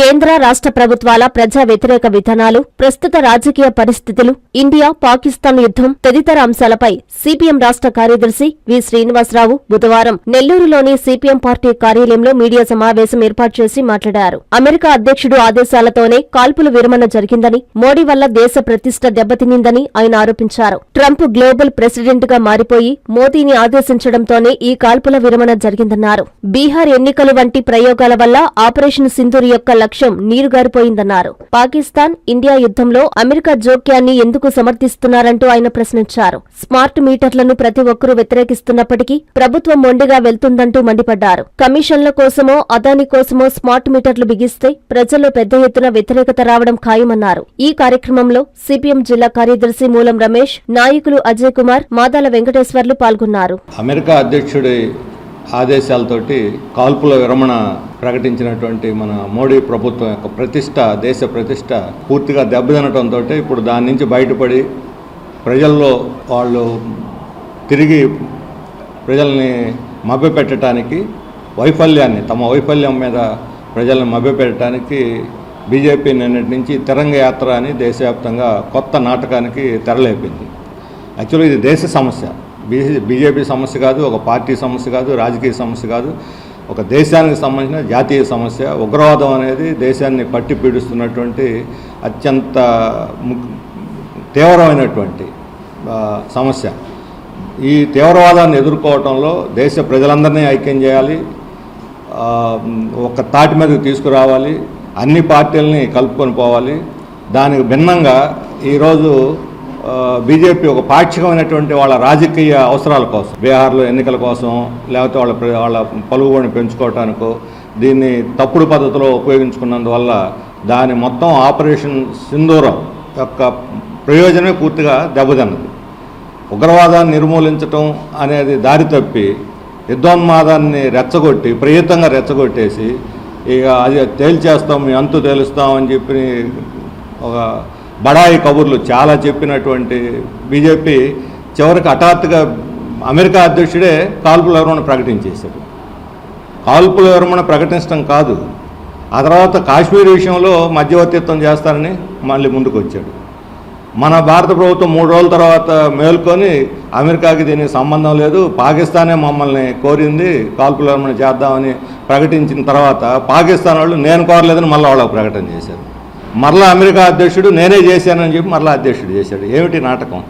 కేంద్ర రాష్ట్ర ప్రభుత్వాల ప్రజా వ్యతిరేక విధానాలు ప్రస్తుత రాజకీయ పరిస్థితులు ఇండియా పాకిస్తాన్ యుద్ధం తదితర అంశాలపై సిపిఎం రాష్ట్ర కార్యదర్శి వి శ్రీనివాసరావు బుధవారం నెల్లూరులోని సిపిఎం పార్టీ కార్యాలయంలో మీడియా సమావేశం ఏర్పాటు చేసి మాట్లాడారు. అమెరికా అధ్యక్షుడు ఆదేశాలతోనే కాల్పుల విరమణ జరిగిందని మోడీ వల్ల దేశ ప్రతిష్ట దెబ్బతినిందని ఆయన ఆరోపించారు. ట్రంప్ గ్లోబల్ ప్రెసిడెంట్గా మారిపోయి మోదీని ఆదేశించడంతోనే ఈ కాల్పుల విరమణ జరిగిందన్నారు. బీహార్ ఎన్నికలు వంటి ప్రయోగాల వల్ల ఆపరేషన్ సింధూర్ యొక్క లక్ష్యం నీరుగారిపోయిందన్నారు. పాకిస్తాన్ ఇండియా యుద్ధంలో అమెరికా జోక్యాన్ని ఎందుకు సమర్థిస్తున్నారంటూ ఆయన ప్రశ్నించారు. స్మార్ట్ మీటర్లను ప్రతి ఒక్కరూ వ్యతిరేకిస్తున్నప్పటికీ ప్రభుత్వం మొండిగా వెళ్తుందంటూ మండిపడ్డారు. కమిషన్ల కోసమో అదాని కోసమో స్మార్ట్ మీటర్లు బిగిస్తే ప్రజల్లో పెద్ద ఎత్తున వ్యతిరేకత రావడం ఖాయమన్నారు. ఈ కార్యక్రమంలో సిపిఎం జిల్లా కార్యదర్శి మూలం రమేష్ నాయకులు అజయ్ కుమార్ మాదాల వెంకటేశ్వర్లు పాల్గొన్నారు. అమెరికా అధ్యక్షుడి ఆదేశాలతోటి కాల్పుల విరమణ ప్రకటించినటువంటి మన మోడీ ప్రభుత్వం యొక్క ప్రతిష్ట దేశ ప్రతిష్ట పూర్తిగా దెబ్బతినటంతో ఇప్పుడు దాని నుంచి బయటపడి ప్రజల్లో వాళ్ళు తిరిగి ప్రజల్ని మభ్యపెట్టడానికి వైఫల్యాన్ని తమ వైఫల్యం మీద ప్రజల్ని మభ్యపెట్టడానికి బీజేపీ నిన్నటి నుంచి తిరంగ యాత్ర అని దేశవ్యాప్తంగా కొత్త నాటకానికి తెరలేపింది. యాక్చువల్లీ ఇది దేశ సమస్య. బీజేపీ సమస్య కాదు ఒక పార్టీ సమస్య కాదు రాజకీయ సమస్య కాదు. ఒక దేశానికి సంబంధించిన జాతీయ సమస్య ఉగ్రవాదం అనేది దేశాన్ని పట్టి పీడిస్తున్నటువంటి అత్యంత ము- తీవ్రమైనటువంటి సమస్య. ఈ తీవ్రవాదాన్ని ఎదుర్కోవటంలో దేశ ప్రజలందరినీ ఐక్యం చేయాలి. ఒక తాటి మీదకి తీసుకురావాలి. అన్ని పార్టీలని కలుపుకొని పోవాలి. దానికి భిన్నంగా ఈరోజు బీజేపీ ఒక పాక్షికమైనటువంటి వాళ్ళ రాజకీయ అవసరాల కోసం బీహార్లో ఎన్నికల కోసం లేకపోతే వాళ్ళ వాళ్ళ పలుకుబడిని పెంచుకోవటానికో దీన్ని తప్పుడు పద్ధతిలో ఉపయోగించుకున్నందువల్ల దాని మొత్తం ఆపరేషన్ సింధూరం యొక్క ప్రయోజనమే పూర్తిగా దెబ్బతిన్నది. ఉగ్రవాదాన్ని నిర్మూలించటం అనేది దారి తప్పి యుద్ధోన్మాదాన్ని రెచ్చగొట్టి ప్రయత్నంగా రెచ్చగొట్టేసి ఇక అది తేల్చేస్తాం మీ అంతు తేలుస్తాం అని చెప్పి ఒక బడాయి కబుర్లు చాలా చెప్పినటువంటి బీజేపీ చివరికి హఠాత్తుగా అమెరికా అధ్యక్షుడే కాల్పుల విరమణ ప్రకటించేశాడు. కాల్పుల విరమణ ప్రకటించడం కాదు ఆ తర్వాత కాశ్మీర్ విషయంలో మధ్యవర్తిత్వం చేస్తారని మళ్ళీ ముందుకు వచ్చాడు మన భారత ప్రభుత్వం మూడు రోజుల తర్వాత మేల్కొని అమెరికాకి దీనికి సంబంధం లేదు పాకిస్తానే మమ్మల్ని కోరింది కాల్పుల విరమణ చేద్దామని ప్రకటించిన తర్వాత పాకిస్తాన్ వాళ్ళు నేను కోరలేదని మళ్ళీ వాళ్ళకు ప్రకటన చేశారు. మరలా అమెరికా అధ్యక్షుడు నేనే చేశానని చెప్పి మరలా అధ్యక్షుడు చేశాడు. ఏమిటి నాటకం?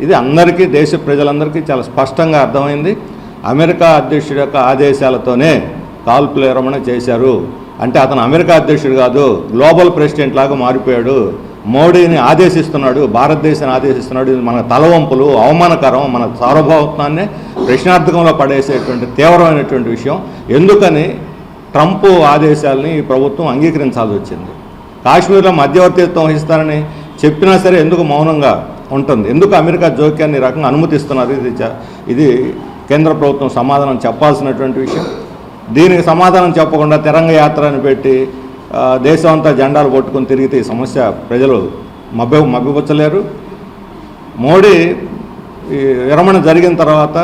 ఇది అందరికీ దేశ ప్రజలందరికీ చాలా స్పష్టంగా అర్థమైంది. అమెరికా అధ్యక్షుడి యొక్క ఆదేశాలతోనే కాల్పుల విరమణ చేశారు. అంటే అతను అమెరికా అధ్యక్షుడు కాదు గ్లోబల్ ప్రెసిడెంట్ లాగా మారిపోయాడు. మోడీని ఆదేశిస్తున్నాడు భారతదేశాన్ని ఆదేశిస్తున్నాడు. ఇది మన తలవంపులు అవమానకరం మన సార్వభౌమత్వాన్ని ప్రశ్నార్థకంలో పడేసేటువంటి తీవ్రమైనటువంటి విషయం. ఎందుకని ట్రంప్ ఆదేశాలని ఈ ప్రభుత్వం అంగీకరించాల్సి వచ్చింది? కాశ్మీర్లో మధ్యవర్తిత్వం వహిస్తారని చెప్పినా సరే ఎందుకు మౌనంగా ఉంటుంది? ఎందుకు అమెరికా జోక్యాన్ని రకంగా అనుమతిస్తున్నారు? ఇది ఇది కేంద్ర ప్రభుత్వం సమాధానం చెప్పాల్సినటువంటి విషయం. దీనికి సమాధానం చెప్పకుండా తిరంగ యాత్ర పెట్టి దేశం అంతా జెండాలు పట్టుకుని తిరిగితే ఈ సమస్య ప్రజలు మభ్య మభ్యపుచ్చలేరు మోడీ ఈ విరమణ జరిగిన తర్వాత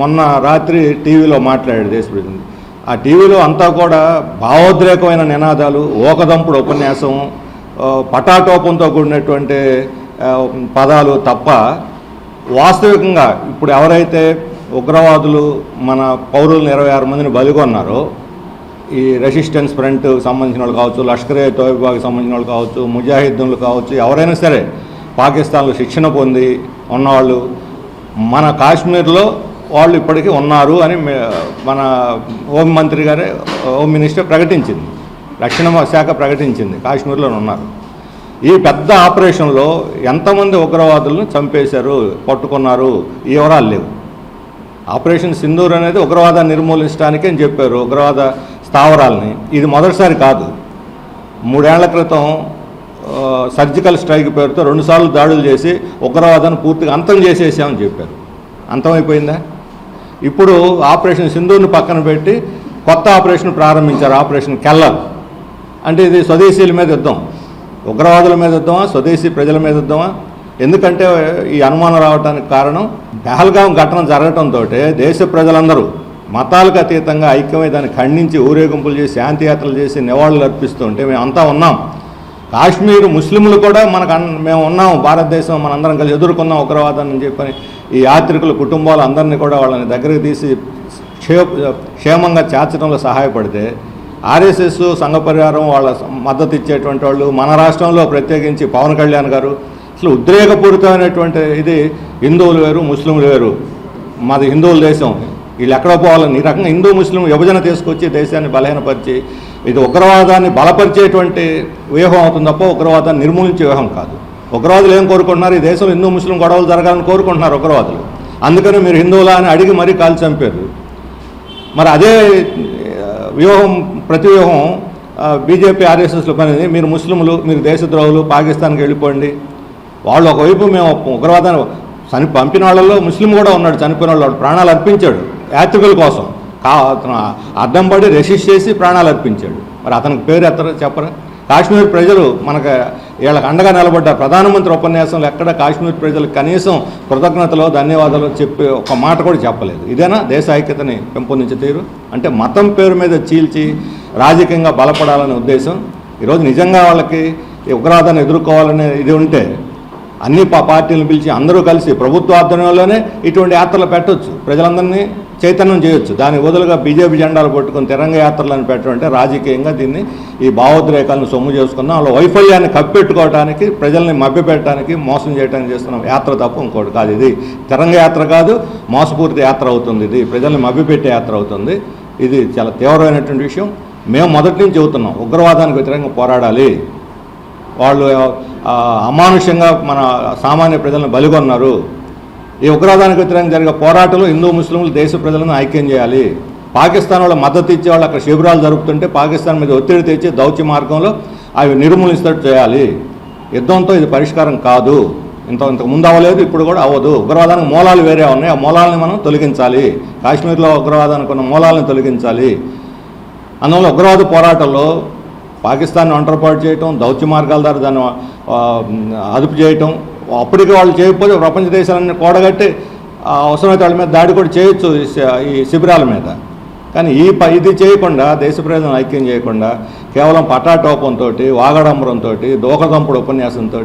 మొన్న రాత్రి టీవీలో మాట్లాడాడు దేశ ప్రజలు ఆ టీవీలో అంతా కూడా భావోద్రేకమైన నినాదాలు ఓకదంపుడు ఉపన్యాసం పటాటోపంతో కూడినటువంటి పదాలు తప్ప వాస్తవికంగా ఇప్పుడు ఎవరైతే ఉగ్రవాదులు మన పౌరులను ఇరవై ఆరు మందిని బలిగొన్నారో ఈ రెసిస్టెన్స్ ఫ్రంట్ సంబంధించిన వాళ్ళు కావచ్చు లష్కర్ ఏ తోయిబాకి సంబంధించిన వాళ్ళు కావచ్చు ముజాహిద్దీన్లు కావచ్చు ఎవరైనా సరే పాకిస్తాన్లో శిక్షణ పొంది ఉన్నవాళ్ళు మన కాశ్మీర్లో వాళ్ళు ఇప్పటికీ ఉన్నారు అని మన హోం మంత్రి గారే హోమ్ మినిస్టర్ ప్రకటించింది. రక్షణ శాఖ ప్రకటించింది. కాశ్మీర్లో ఉన్నారు. ఈ పెద్ద ఆపరేషన్లో ఎంతమంది ఉగ్రవాదులను చంపేశారు పట్టుకున్నారు ఈ వివరాలు లేవు. ఆపరేషన్ సింధూర్ అనేది ఉగ్రవాదాన్ని నిర్మూలించడానికి అని చెప్పారు ఉగ్రవాద స్థావరాలని. ఇది మొదటిసారి కాదు. మూడేళ్ళ క్రితం సర్జికల్ స్ట్రైక్ పేరుతో రెండుసార్లు దాడులు చేసి ఉగ్రవాదాన్ని పూర్తిగా అంతం చేసేసామని చెప్పారు. అంతమైపోయిందా? ఇప్పుడు ఆపరేషన్ సింధూర్ని పక్కన పెట్టి కొత్త ఆపరేషన్ ప్రారంభించారు ఆపరేషన్ కెల్లర్. అంటే ఇది స్వదేశీయుల మీద యుద్ధం. ఉగ్రవాదుల మీద యుద్ధమా స్వదేశీ ప్రజల మీద యుద్ధమా? ఎందుకంటే ఈ అనుమానం రావడానికి కారణం పహల్గాం ఘటన జరగడంతో దేశ ప్రజలందరూ మతాలకు అతీతంగా ఐక్యమై దాన్ని ఖండించి ఊరేగింపులు చేసి శాంతియాత్రలు చేసి నివాళులు అర్పిస్తూ ఉంటే మేము అంతా ఉన్నాం. కాశ్మీర్ ముస్లింలు కూడా మనకు మేము ఉన్నాం భారతదేశం మనందరం కలిసి ఎదుర్కొన్నాం ఉగ్రవాదాన్ని చెప్పని ఈ యాత్రికుల కుటుంబాలు అందరినీ కూడా వాళ్ళని దగ్గరికి తీసి క్షేమంగా చేర్చడంలో సహాయపడితే ఆర్ఎస్ఎస్ సంఘ పరివారం వాళ్ళ మద్దతు ఇచ్చేటువంటి వాళ్ళు మన రాష్ట్రంలో ప్రత్యేకించి పవన్ కళ్యాణ్ గారు అసలు ఉద్రేకపూరితమైనటువంటి ఇది హిందువులు వేరు ముస్లింలు వేరు మాది హిందువుల దేశం. వీళ్ళు ఎక్కడ పోవాలని ఈ రకంగా హిందూ ముస్లిం విభజన తీసుకొచ్చి దేశాన్ని బలహీనపరిచి ఇది ఉగ్రవాదాన్ని బలపరిచేటువంటి వ్యూహం అవుతుంది తప్ప ఉగ్రవాదాన్ని నిర్మూలించే వ్యూహం కాదు. ఉగ్రవాదులు ఏం కోరుకుంటున్నారు? ఈ దేశంలో హిందూ ముస్లిం గొడవలు జరగాలని కోరుకుంటున్నారు ఉగ్రవాదులు. అందుకని మీరు హిందువులా అని అడిగి మరీ కాల్చి చంపారు. మరి అదే వ్యూహం ప్రతి వ్యూహం బీజేపీ ఆర్ఎస్ఎస్లో పనిది మీరు ముస్లింలు మీరు దేశద్రోహులు పాకిస్తాన్కి వెళ్ళిపోండి. వాళ్ళు ఒకవైపు మేము ఉగ్రవాదాన్ని చని పంపిన వాళ్ళలో ముస్లిం కూడా ఉన్నాడు చనిపోయిన వాళ్ళు ప్రాణాలు అర్పించాడు. యాత్రికుల కోసం. కా అతను అడ్డం పడి రెసిస్ట్ చేసి ప్రాణాలు అర్పించాడు. మరి అతనికి పేరు ఎత్తరు చెప్పరా. కాశ్మీర్ ప్రజలు మనకు వీళ్ళకి అండగా నిలబడ్డ ప్రధానమంత్రి ఉపన్యాసంలో ఎక్కడ కాశ్మీర్ ప్రజలు కనీసం కృతజ్ఞతలు ధన్యవాదాలు చెప్పి ఒక మాట కూడా చెప్పలేదు. ఇదేనా దేశ ఐక్యతని పెంపొందించే తీరు? అంటే మతం పేరు మీద చీల్చి రాజకీయంగా బలపడాలనే ఉద్దేశం? ఈరోజు నిజంగా వాళ్ళకి ఉగ్రవాదాన్ని ఎదుర్కోవాలనే ఇది ఉంటే అన్ని పార్టీలను పిలిచి అందరూ కలిసి ప్రభుత్వ ఆధ్వర్యంలోనే ఇటువంటి యాత్రలు పెట్టొచ్చు. ప్రజలందరినీ చైతన్యం చేయొచ్చు. దాని బదులుగా బీజేపీ జెండాలు పట్టుకుని తిరంగ యాత్రలను పెట్టడం అంటే రాజకీయంగా దీన్ని ఈ భావోద్రేకాలను సొమ్ము చేసుకున్నాం. వాళ్ళ వైఫల్యాన్ని కప్పెట్టుకోవడానికి ప్రజల్ని మభ్యపెట్టడానికి మోసం చేయడానికి చేస్తున్నాం. యాత్ర తప్ప ఇంకోటి కాదు. ఇది తిరంగ యాత్ర కాదు మోసపూరిత యాత్ర అవుతుంది ఇది. ప్రజల్ని మభ్యపెట్టే యాత్ర అవుతుంది. ఇది చాలా తీవ్రమైనటువంటి విషయం. మేము మొదటి నుంచి చెబుతున్నాం. ఉగ్రవాదానికి వ్యతిరేకంగా పోరాడాలి. వాళ్ళు అమానుషంగా మన సామాన్య ప్రజలను బలిగొన్నారు. ఈ ఉగ్రవాదానికి వ్యతిరేకంగా జరిగే పోరాటాలు హిందూ ముస్లింలు దేశ ప్రజలను ఐక్యం చేయాలి. పాకిస్తాన్ వాళ్ళ మద్దతు ఇచ్చే వాళ్ళు అక్కడ శిబిరాలు జరుపుతుంటే పాకిస్తాన్ మీద ఒత్తిడి తెచ్చి దౌత్య మార్గంలో అవి నిర్మూలిస్తట్టు చేయాలి. యుద్ధంతో ఇది పరిష్కారం కాదు. ఇంత ఇంతకు ముందు అవ్వలేదు ఇప్పుడు కూడా అవ్వదు. ఉగ్రవాదానికి మూలాలు వేరే ఉన్నాయి. ఆ మూలాలని మనం తొలగించాలి. కాశ్మీర్లో ఉగ్రవాదానికి ఉన్న మూలాలను తొలగించాలి. అందువల్ల ఉగ్రవాద పోరాటంలో పాకిస్తాన్ ఒంటరిపాటు చేయటం దౌత్య మార్గాల ద్వారా దాన్ని అదుపు చేయటం అప్పటికి వాళ్ళు చేయకపోతే ప్రపంచ దేశాలన్నీ కూడగట్టి అవసరమైతే వాళ్ళ మీద దాడి కూడా చేయొచ్చు ఈ శిబిరాల మీద. కానీ ఈ ఇది చేయకుండా దేశ ప్రజలను ఐక్యం చేయకుండా కేవలం పటాటోపంతో వాగడంబరంతో దోకదంపుడు ఉపన్యాసంతో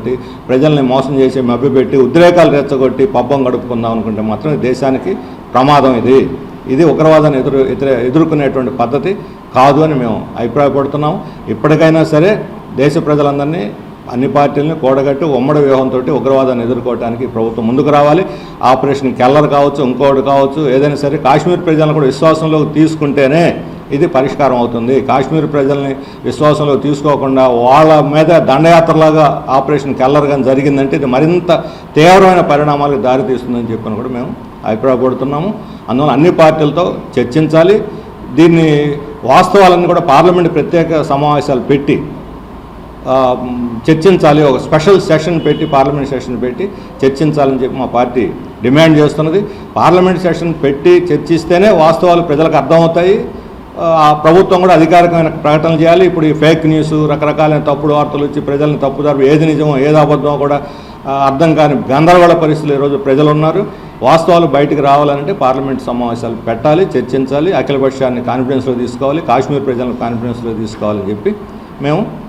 ప్రజల్ని మోసం చేసి మభ్యపెట్టి ఉద్రేకాలు రెచ్చగొట్టి పబ్బం గడుపుకుందాం అనుకుంటే మాత్రం దేశానికి ప్రమాదం ఇది. ఇది ఉగ్రవాదాన్ని ఎదురు ఎదురు ఎదుర్కొనేటువంటి పద్ధతి కాదు అని మేము అభిప్రాయపడుతున్నాం. ఇప్పటికైనా సరే దేశ ప్రజలందరినీ అన్ని పార్టీలను కూడగట్టి ఉమ్మడి వ్యూహంతో ఉగ్రవాదాన్ని ఎదుర్కోవడానికి ప్రభుత్వం ముందుకు రావాలి. ఆపరేషన్ కెల్లర్ కావచ్చు ఇంకోటి కావచ్చు ఏదైనా సరే కాశ్మీర్ ప్రజలను కూడా విశ్వాసంలోకి తీసుకుంటేనే ఇది పరిష్కారం అవుతుంది. కాశ్మీర్ ప్రజల్ని విశ్వాసంలో తీసుకోకుండా వాళ్ళ మీద దండయాత్రలాగా ఆపరేషన్ కెల్లర్ కానీ జరిగిందంటే ఇది మరింత తీవ్రమైన పరిణామాలకు దారితీస్తుందని చెప్పని కూడా మేము అభిప్రాయపడుతున్నాము. అందువల్ల అన్ని పార్టీలతో చర్చించాలి. దీన్ని వాస్తవాలన్నీ కూడా పార్లమెంట్ ప్రత్యేక సమావేశాలు పెట్టి చర్చించాలి. ఒక స్పెషల్ సెషన్ పెట్టి పార్లమెంట్ సెషన్ పెట్టి చర్చించాలని చెప్పి మా పార్టీ డిమాండ్ చేస్తున్నది. పార్లమెంట్ సెషన్ పెట్టి చర్చిస్తేనే వాస్తవాలు ప్రజలకు అర్థమవుతాయి. ఆ, ప్రభుత్వం కూడా అధికారికమైన ప్రకటనలు చేయాలి. ఇప్పుడు ఈ ఫేక్ న్యూస్ రకరకాలైన తప్పుడు వార్తలు వచ్చి ప్రజల్ని తప్పుదారు ఏది నిజమో ఏది అబద్ధమో కూడా అర్థం కాని గందరగోళ పరిస్థితులు ఈరోజు ప్రజలు ఉన్నారు వాస్తవాలు బయటకు రావాలంటే పార్లమెంట్ సమావేశాలు పెట్టాలి చర్చించాలి అఖిలపక్షాన్ని కాన్ఫిడెన్స్లో తీసుకోవాలి కాశ్మీర్ ప్రజలను కాన్ఫిడెన్స్లో తీసుకోవాలని చెప్పి మేము